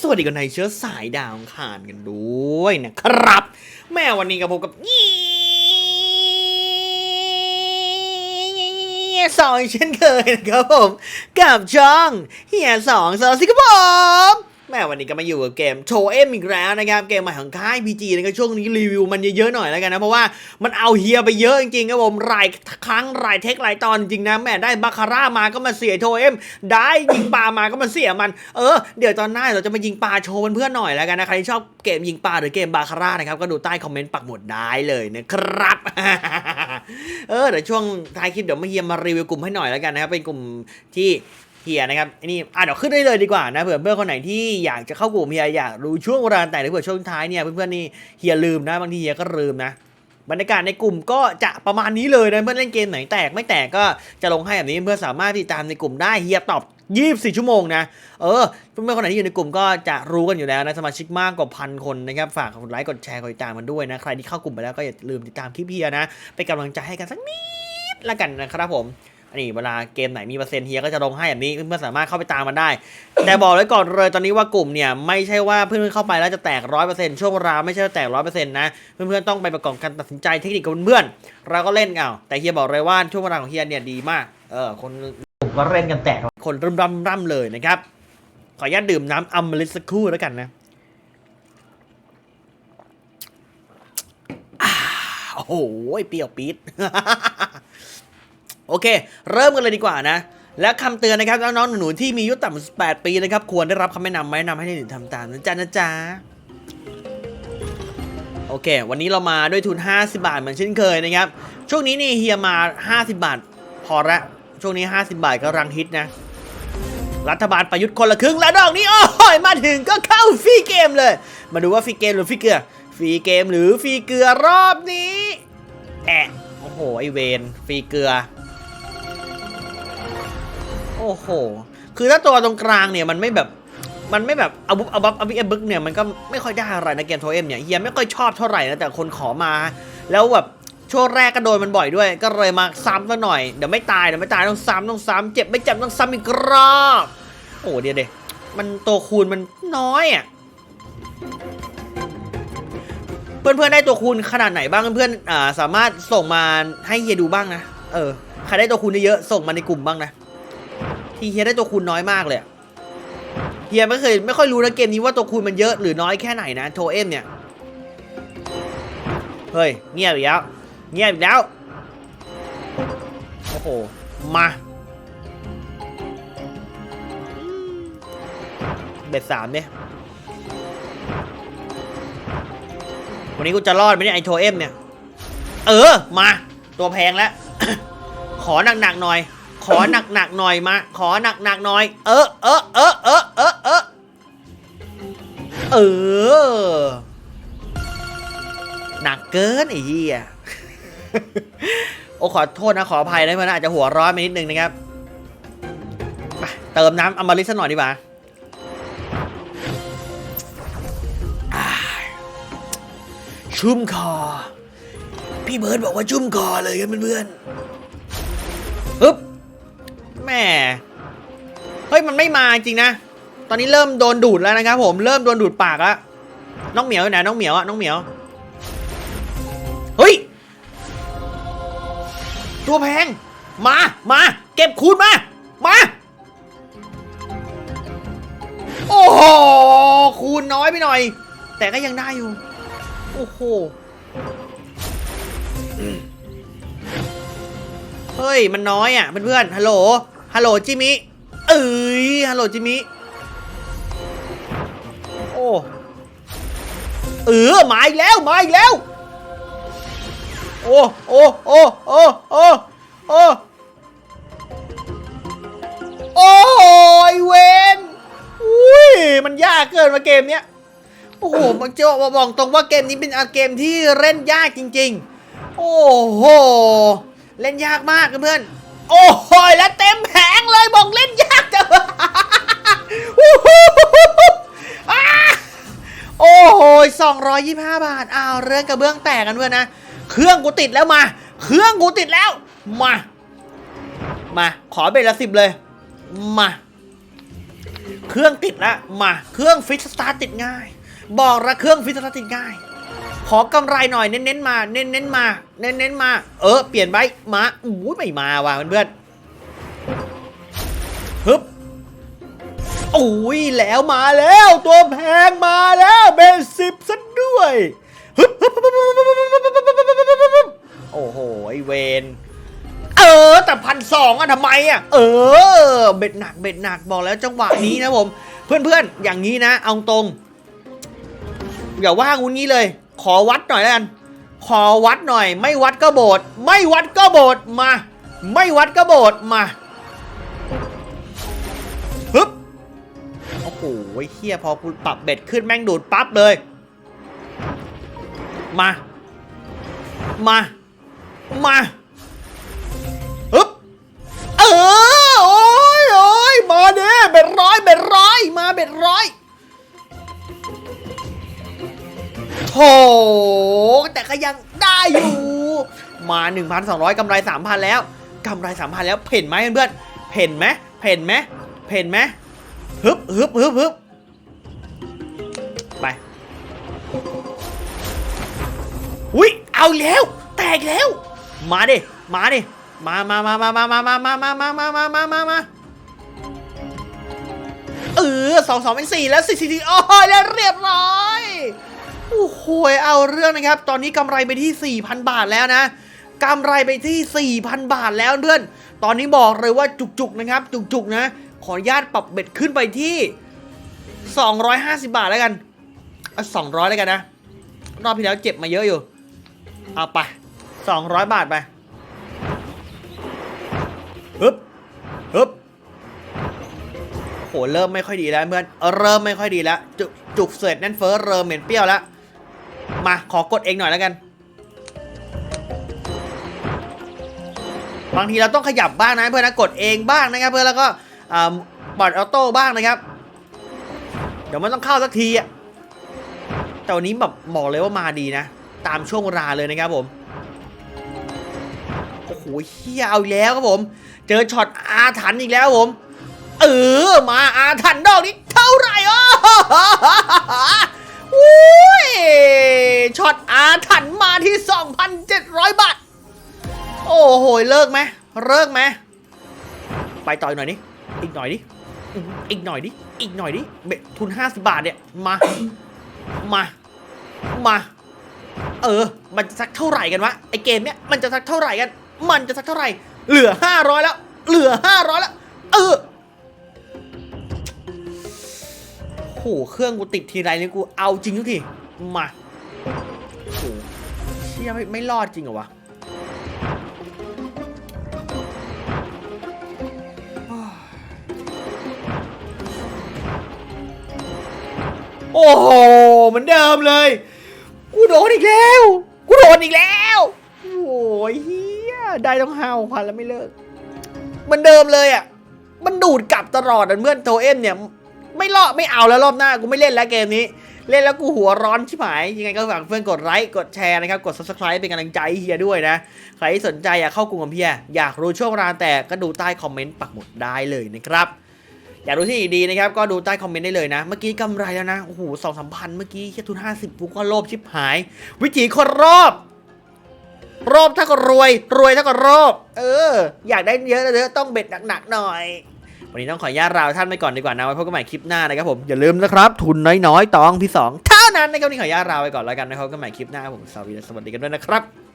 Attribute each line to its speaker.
Speaker 1: สวัสดีกันในเชื้อสายดาวขานกันด้วยนะครับ แม่วันนี้กับผมกับยี่สองเช่นเคยนะครับผม กับช่องเฮียสองสองสิครับผม แม่วันนี้ก็มาอยู่กับเกมโชเอ็มอีกแล้วนะครับเกมใหม่ของค่าย PG นะครับช่วงนี้รีวิวมันเยอะๆหน่อยแล้วกันนะเพราะว่ามันเอาเฮียไปเยอะจริงๆครับผมหลายครั้งหลายเทคหลายตอนจริงนะแม่ได้บาคาร่ามาก็มาเสียโชเอ็มได้ยิงปลามาก็มาเสียมันเออเดี๋ยวตอนหน้าเราจะมายิงปลาโชว์เพื่อนๆหน่อยแล้วกันนะใครที่ชอบเกมยิงปลาหรือเกมบาคาร่านะครับก็ดูใต้คอมเมนต์ปักหมุดได้เลยนะครับเออเดี๋ยวช่วงท้ายคลิปเดี๋ยวมาเฮียมารีวิวกลุ่มให้หน่อยแล้วกันนะครับเป็นกลุ่มที่ เฮียนะครับอันนี้อะเดี๋ยวขึ้นได้เลยดีกว่านะเผื่อเพื่อนคนไหนที่อยากจะเข้ากลุ่มเฮียอยากรู้ช่วงเวลาแต่หรือเผื่อช่วงท้ายเนี่ยเพื่อนๆนี่เฮียลืมนะบางทีเฮียก็ลืมนะบรรยากาศในกลุ่มก็จะประมาณนี้เลยนะเพื่อนเล่นเกมไหนแตกไม่แตกก็จะลงให้แบบนี้เพื่อนสามารถติดตามในกลุ่มได้เฮียตอบ24 ชั่วโมงนะ เออ เพื่อนๆคนไหนที่อยู่ในกลุ่มก็จะรู้กันอยู่แล้วนะ สมาชิกมากกว่าพันคนนะครับ ฝากกดไลค์ กดแชร์ กดติดตามมันด้วยนะ ใครที่เข้ากลุ่มไปแล้วก็อย่าลืมติดตามคลิปเฮียนะเป็นกำลังใจให้กันสักนิดละกันนะครับผม นนี้เวลาเกมไหนมีเปอร์เซ็นต์เฮียก็จะลงให้แบบนี้เพื่อนสามารถเข้าไปตามมันได้ แต่บอกไว้ก่อนเลยตอนนี้ว่ากลุ่มเนี่ยไม่ใช่ว่าเพื่อนๆเข้าไปแล้วจะแตกร้อยเปอร์เซ็นต์ช่วงเวลาไม่ใช่แตกร้อยเปอร์เซ็นต์นะเพื่อนๆต้องไปประกอบการตัดสินใจเทคนิคกับเพื่อนๆเราก็เล่นเอาแต่เฮียบอกเลยว่าช่วงเวลาของเฮียเนี่ยดีมากเออคนก็เล่นกันแตกคนร่ำร่ำร่ำเลยนะครับขออนุญาตดื่มน้ำอมฤตสักครู่แล้วกันนะโอ้โหเปรี้ยวปี๊ด โอเค เริ่มกันเลยดีกว่านะ และคำเตือนนะครับน้องๆหนูๆที่มีอายุต่ำกว่า18 ปีนะครับ ควรได้รับคำแนะนำไม่แนะนำให้เด็กๆทำตามนะจ๊ะนะจ๊ะโอเค วันนี้เรามาด้วยทุน 50 บาทเหมือนเช่นเคยนะครับ ช่วงนี้นี่เฮียมา 50 บาท พอละ ช่วงนี้ 50 บาทก็รังฮิตนะ รัฐบาลประยุทธ์คนละครึ่งแล้วดอกนี้ โอ้ย มาถึงก็เข้าฟรีเกมเลย มาดูว่าฟรีเกมหรือฟรีเกลือ ฟรีเกมหรือฟรีเกลือรอบนี้ แอะ โอ้โห ไอเวนฟรีเกลือ โอ้โห คือถ้าตัวตรงกลางเนี่ยมันไม่แบบ มันไม่แบบอาบุบอาบับอาบิเอบึกเนี่ยมันก็ไม่ค่อยได้อะไรนะเกมโทเอ็มเนี่ยเฮียไม่ค่อยชอบเท่าไหร่นะแต่คนขอมา แล้วแบบช่วงแรกก็โดนมันบ่อยด้วย ก็เลยมาซ้ำซะหน่อยเดี๋ยวไม่ตายเดี๋ยวไม่ตายต้องซ้ำต้องซ้ำเจ็บไม่เจ็บต้องซ้ำอีกรอบโอ้เดี๋ยวเดี๋ยวมันตัวคูณมันน้อยอะเพื่อนๆได้ตัวคูณขนาดไหนบ้างเพื่อนๆอ่าสามารถส่งมาให้เฮียดูบ้างนะเออใครได้ตัวคูณเยอะส่งมาในกลุ่มบ้างนะ ที่เฮียได้ตัวคูณน้อยมากเลยเฮียไม่เคยไม่ค่อยรู้นะเกมนี้ว่าตัวคูณมันเยอะหรือน้อยแค่ไหนนะโทเอ็มเนี่ยเฮ้ยเงียบอีกแล้วเงียบอีกแล้วโอ้โหมาเบ็ดสามเนี่ยวันนี้กูจะรอดไหมเนี่ยไอโทเอ็มเนี่ย เออ มา ตัวแพงแล้ว ขอหนักๆหน่อย ขอหนักๆหน่อยมา ขอหนักๆหน่อย เออเออเออเออเออเออเออ หนักเกินไอ้เหี้ยโอ้ขอโทษนะขออภัยนะเพื่อนอาจจะหัวร้อนไปนิดนึงนะครับไปเติมน้ำอมฤตสักหน่อยดีกว่าอ่าชุ่มคอ พี่เบิร์ดบอกว่าชุ่มคอเลยครับเพื่อนๆ ฮ้ยมันไม่มาจริงนะ ตอนนี้เริ่มโดนดูดแล้วนะครับผม เริ่มโดนดูดปากแล้วน้องเหมียวอยู่ไหนน้องเหมียวอะน้องเหมียว เฮ้ย ตัวแพง มา มา เก็บคูณมา มา โอ้โห คูณน้อยไปหน่อย แต่ก็ยังได้อยู่ โอ้โห เฮ้ย มันน้อยอะเพื่อนๆ ฮัลโหล ฮัลโหลจิมิ เอ้ยฮัลโหลจิมิ โอ้เออมาอีกแล้วมาอีกแล้ว โอ้โอ้โอ้โอ้โอ้โอ้โอ้ยเวนอุ้ยมันยากเกินมาเกมเนี้ยโอ้โหมันจะบอกตรงว่าเกมนี้เป็นเกมที่เล่นยากจริง ๆ โอ้โห เล่นยากมากเพื่อน โอ้โหแล้วเต็มแผงเลยบอกเล่นยากจังโอ้โหสองร้อยยี่ห้าบาทอ้าวเรื่องกระเบื้องแตกกันเพื่อนะ เครื่องกูติดแล้วมา เครื่องกูติดแล้ว มา มา ขอเบ็ดละสิบเลย มา เครื่องติดละมา เครื่องฟิตสตาร์ติดง่าย บอกละเครื่องฟิตสตาร์ติดง่าย ขอกำไรหน่อยเน้นๆมา เน้นๆมา เน้นๆมา เออ เปลี่ยนไปมาอู้ไม่มาว่ะเพื่อนฮึบโอ้ยแล้วมาแล้ว ตัวแพงมาแล้วเบสสิบซะด้วยโอ้โหไอเวนเออ แต่พันสองอะทำไมอะเออ เบ็ดหนักเบ็ดหนักบอกแล้วจังหวะนี้นะผม เพื่อนๆ อย่างนี้นะ เอาตรง อย่าว่างูนี้เลย ขอวัดหน่อยแล้วกัน ขอวัดหน่อย ไม่วัดก็โบดไม่วัดก็โบดมา ไม่วัดก็โบดมาฮึบโอ้โหเฮียพอกูปรับเบ็ดขึ้นแม่งดูดปั๊บเลย มา มา มาฮึบเออ แต่ก็ยังได้อยู่ มา 1,200กำไร 3,000 แล้วกำไร 3,000 แล้วเพ่นไหมเพื่อนเพ่นไหมเพ่นไหมเพ่นไหมฮึบฮึบฮึบฮึบไปอุ้ยเอาแล้ว แตกแล้ว มาดิมาดิมามามามามามามามามามามามามามาเออสองสองเป็นสี่แล้วสี่สี่โอ้ยแล้วเรียบร้อย โอ้โหเอาเรื่องนะครับ ตอนนี้กำไรไปที่ 4,000 บาทแล้วนะกำไรไปที่ 4,000 บาทแล้วเพื่อน ตอนนี้บอกเลยว่าจุกๆนะครับ จุกๆนะ ขออนุญาตปรับเบ็ดขึ้นไปที่ 250 บาทแล้วกันเอา200 แล้วกันนะ รอบที่แล้วเจ็บมาเยอะอยู่ เอาไป 200 บาทไปฮึบฮึบโหเริ่มไม่ค่อยดีแล้วเพื่อน เริ่มไม่ค่อยดีแล้ว จุกจุกเสร็จนั่นเฟ้อเริ่มเหม็นเปรี้ยวแล้ว มาขอกดเองหน่อยแล้วกัน บางทีเราต้องขยับบ้างนะเพื่อนนะกดเองบ้างนะครับ เพื่อนแล้วก็บอดออโต้บ้างนะครับ เดี๋ยวมันต้องเข้าสักทีอะแต่วันนี้แบบบอกเลยว่ามาดีนะ ตามช่วงเวลาเลยนะครับผมโอ้โหเฮียเอาแล้วครับผม เจอช็อตอาถรรพ์อีกแล้วผม เออมาอาถรรพ์ดอกนี้เท่าไหร่อ๋อ ยช็อตอาถรรพ์มาที่ 2,700 บาท โอ้โห เลิกไหมเลิกไหมไปต่ออีกหน่อยดิอีกหน่อยดิอีกหน่อยดิอีกหน่อยดิเบ็ดทุน 50 บาทเนี่ย มา มา มา เออ มันจะสักเท่าไหร่กันวะ ไอเกมเนี้ย มันจะสักเท่าไหร่กัน มันจะสักเท่าไหร่ เหลือ 500 แล้ว เหลือ 500 แล้ว เออ โหเครื่องกูติดทีไรเนี่ยกูเอาจริงทุกทีมาโอ้โหเชี่ยไม่ไม่รอดจริงเหรอวะโอ้โหเหมือนเดิมเลย กูโดนอีกแล้ว กูโดนอีกแล้ว โอ้ยเฮียได้ต้องห้าพันแล้วไม่เลิกเหมือนเดิมเลยอะ มันดูดกลับตลอดอะเพื่อนโทเอ็มเนี่ย ไม่รอดไม่เอาแล้วรอบหน้ากูไม่เล่นแล้วเกมนี้ เล่นแล้วกูหัวร้อนชิบหาย ยังไงก็ฝากเพื่อนกดไลค์กดแชร์นะครับกด subscribe เป็นกำลังใจเฮียด้วยนะ ใครที่สนใจอยากเข้ากลุ่มกับเฮียอยากรู้ช่วงเวลาแต่ก็ดูใต้คอมเมนต์ปักหมุดได้เลยนะครับอยากรู้ที่ดีนะครับก็ดูใต้คอมเมนต์ได้เลยนะ เมื่อกี้กำไรแล้วนะ โอ้โหสองสามพันเมื่อกี้แค่ทุนห้าสิบปุ๊กก็โลภชิบหาย วิจีคนรอบรอบเท่ากับรวย รวยเท่ากับรอบ เออ อยากได้เยอะๆต้องเบ็ดหนักๆหน่อย วันนี้ต้องขออนุญาตลาท่านไปก่อนดีกว่านะไว้พบกันใหม่คลิปหน้านะครับผมอย่าลืมนะครับทุนน้อยๆตองที่สองเท่านั้นนะครับวันนี้ขออนุญาตลาไปก่อนแล้วกันนะครับพบกันใหม่คลิปหน้าครับผมสวัสดีสวัสดีกันด้วยนะครับ